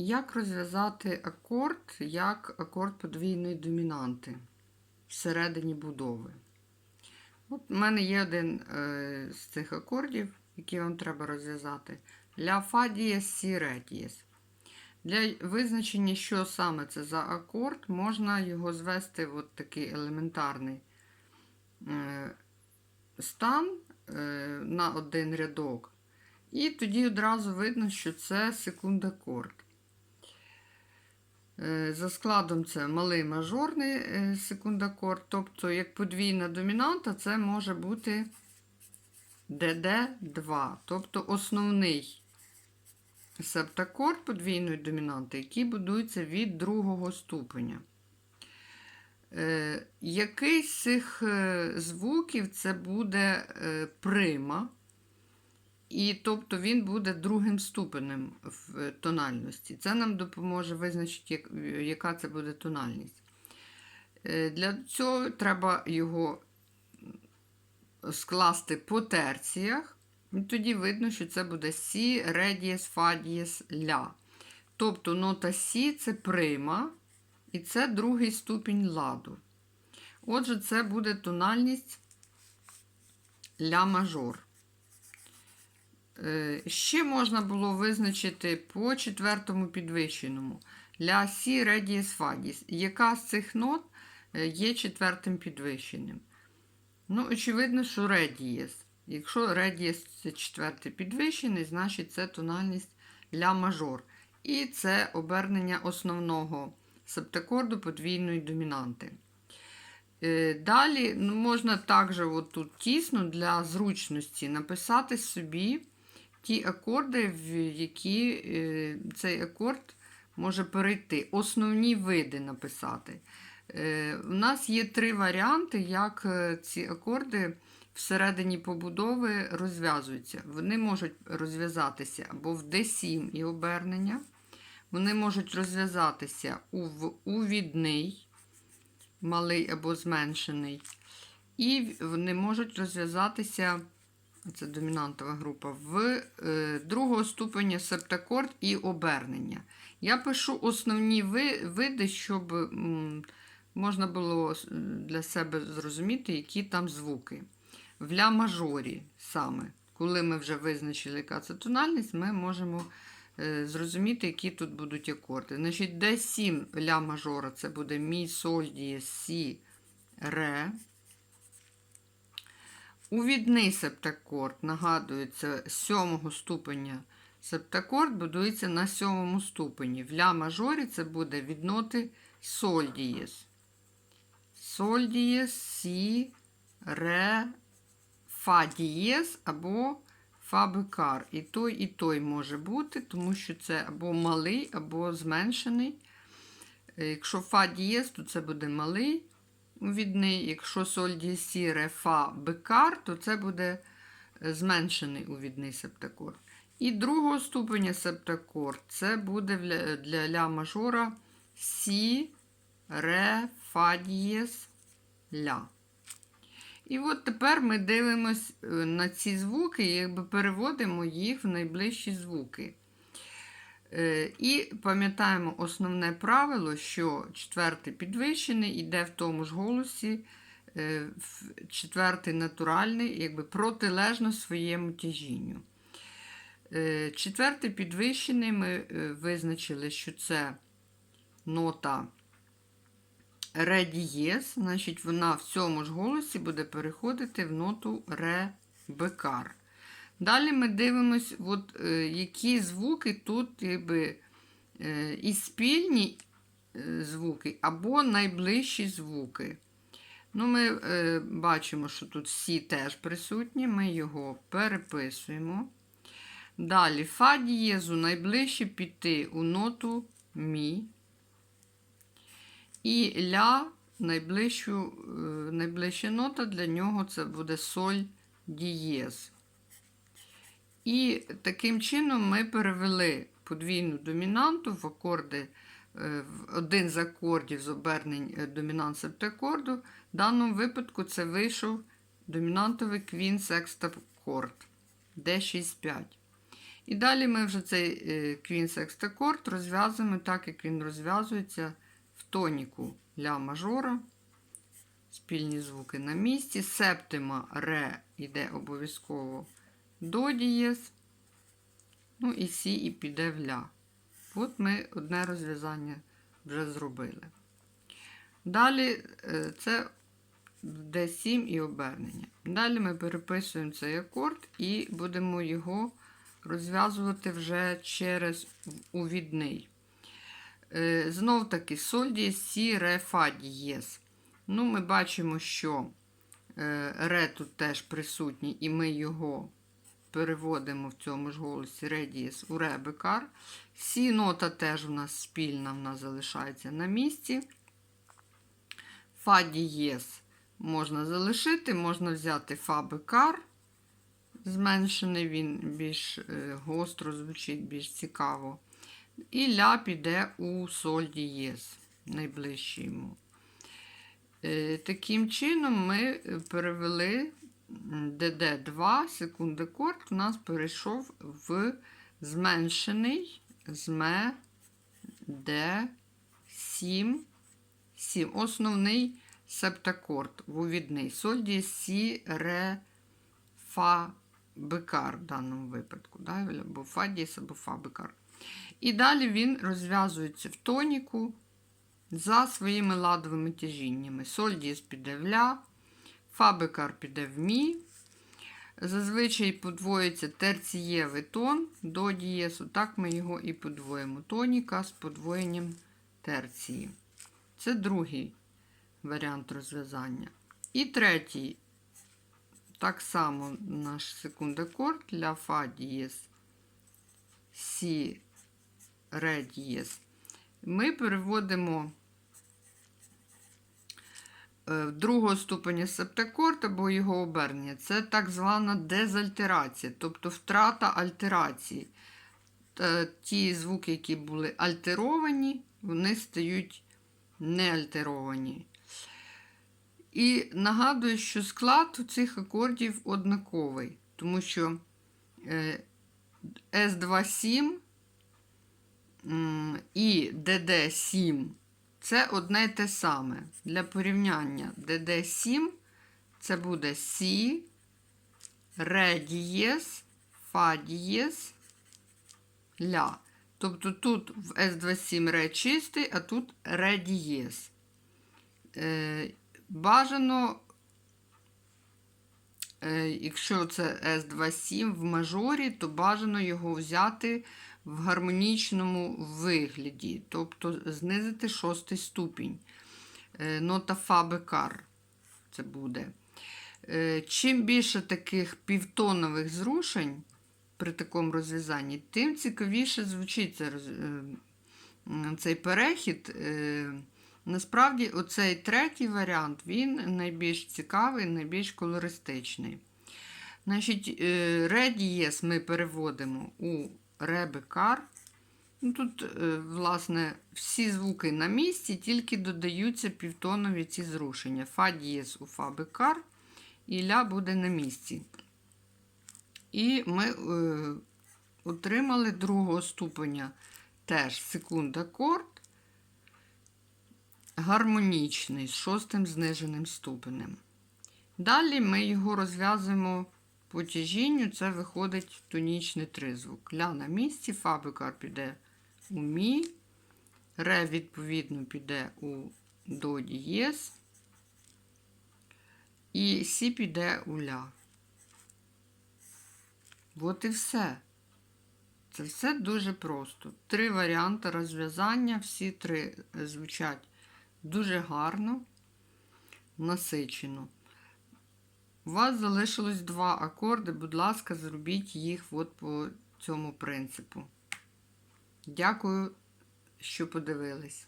Як розв'язати акорд як акорд подвійної домінанти всередині будови? От У мене є один е, з цих акордів, який вам треба розв'язати. Ля фа дієс, сі ре дієс. Для визначення, що саме це за акорд, можна його звести в от такий елементарний е, стан е, на один рядок. І тоді одразу видно, що це секундакорд. Е, За складом це малий мажорний е, секундакорд, тобто як подвійна домінанта, це може бути ДД2, тобто основний септакорд подвійної домінанти, який будується від другого ступеня. Е, Який з цих звуків це буде прима, і тобто він буде другим ступенем в е, тональності. Це нам допоможе визначити, яка це буде тональність. Е, Для цього треба його скласти по терціях. І тоді видно, що це буде Сі, ре дієс, фа дієс, ля. Тобто нота Сі це прима, і це другий ступінь ладу. Отже, це буде тональність ля мажор. Е, Ще можна було визначити по четвертому підвищеному ля сі ре дієс, фа дієс. Яка з цих нот е, є четвертим підвищеним? Ну, очевидно, що редієс. Якщо редієс це четвертий підвищений, значить це тональність ля мажор. І це обернення основного септакорду подвійної домінанти. Е, Далі ну, можна також от тут тісно для зручності написати собі ті акорди, в які е, цей акорд може перейти. Основні види написати. Е, У нас є три варіанти, як е, ці акорди всередині побудови розв'язуються. Вони можуть розв'язатися або в D7 і обернення. Вони можуть розв'язатися у увідний, малий або зменшений. І вони можуть розв'язатися, це домінантова група, в е, другого ступеня септакорд і обернення. Я пишу основні ви- види, щоб можна було для себе зрозуміти, які там звуки. В ля мажорі саме, коли ми вже визначили, яка це тональність, ми можемо е, зрозуміти, які тут будуть акорди. Значить, D7 ля мажора це буде мі, соль, дієс, сі, ре. Увідний септакорд, нагадую, це з сьомого ступеня септакорд будується на сьомому ступені. В ля мажорі це буде від ноти соль дієс. Соль дієс, сі, ре, фа дієс або фа бекар. І той, і той може бути, тому що це або малий, або зменшений. Е, Якщо фа дієс, то це буде малий увідний. Якщо соль сі, ре, фа бекар, то це буде е, зменшений увідний септакорд. І другого ступеня септакорд це буде для, для ля мажора сі, ре, фа дієс, ля. І от тепер ми дивимось е, на ці звуки і якби переводимо їх в найближчі звуки. Е, І пам'ятаємо основне правило, що четвертий підвищений йде в тому ж голосі, е, четвертий натуральний, якби протилежно своєму тяжінню. Е, Четвертий підвищений ми визначили, що це нота ре дієс, значить вона в цьому ж голосі буде переходити в ноту ре бекар. Далі ми дивимось, от, е, які звуки тут якби, е, і спільні е, звуки, або найближчі звуки. Ну, Ми е, бачимо, що тут всі теж присутні, ми його переписуємо. Далі фа дієзу найближче піти у ноту мі. І ля найближчу, е, найближча нота для нього це буде соль дієз. І таким чином ми перевели подвійну домінанту в акорди, е, в один з акордів з обернень е, домінант септакорду. В даному випадку це вийшов домінантовий квін секстакорд D65. І далі ми вже цей е, квін-секстакорд розв'язуємо так, як він розв'язується в тоніку ля мажора. Спільні звуки на місці. Септима ре йде обов'язково до дієз. Ну і сі і піде в ля. От ми одне розв'язання вже зробили. Далі е, це D7 і обернення. Далі ми переписуємо цей акорд і будемо його розв'язувати вже через увідний. Е, Знов таки соль дієс, сі, ре, фа дієс. Ну, ми бачимо, що е, ре тут теж присутній, і ми його переводимо в цьому ж голосі ре дієс у ре бекар. Сі нота теж у нас спільна, в нас залишається на місці. Фа дієс можна залишити, можна взяти фа бекар. Зменшений він більш е, гостро звучить, більш цікаво. І ля піде у соль дієс, найближчий йому. Е, Таким чином, ми перевели ДД2, секунди корд, у нас перейшов в зменшений зме Д7, 7. Основний септакорд, вувідний. Соль дієс, сі, ре, фа, бекар в даному випадку. Да? Або фа дієс, або фа бекар. І далі він розв'язується в тоніку за своїми ладовими тяжіннями. Соль дієс піде в ля, фа бекар піде в мі. Зазвичай подвоюється терцієвий тон до дієсу. Так ми його і подвоїмо. Тоніка з подвоєнням терції. Це другий варіант розв'язання. І третій, так само наш секундакорд ля фа дієс, сі, ре дієс. Ми переводимо другого ступеня септакорд або його обернення. Це так звана дезальтерація, тобто втрата альтерації. Ті звуки, які були альтеровані, вони стають неальтеровані. І нагадую, що склад у цих акордів однаковий, тому що е, С27 і ДД7 це одне й те саме. Для порівняння ДД7 це буде Сі, Ре дієс, Фа дієс, Ля. Тобто тут в С27 ре чистий, а тут ре дієс. Е, бажано, е, якщо це С27 в мажорі, то бажано його взяти в гармонічному вигляді, тобто знизити шостий ступінь. Е, нота фа це буде. Е, чим більше таких півтонових зрушень, при такому розв'язанні, тим цікавіше звучить е, цей перехід. Насправді, оцей третій варіант він найбільш цікавий, найбільш колористичний. Значить, ре дієс ми переводимо у ре бекар. Ну, Тут, е, власне, всі звуки на місці, тільки додаються півтонові ці зрушення. Фа дієс у фа бекар, і ля буде на місці. І ми е, отримали другого ступеня теж секунд акорд, гармонічний з шостим зниженим ступенем. Далі ми його розв'язуємо по тяжінню, це виходить тонічний тризвук. Ля на місці, фа бекар піде у мі, ре, відповідно, піде у до дієс, і сі піде у ля. От і все. Це все дуже просто. Три варіанти розв'язання, всі три звучать дуже гарно, насичено. У вас залишилось два акорди, будь ласка, зробіть їх от по цьому принципу. Дякую, що подивились.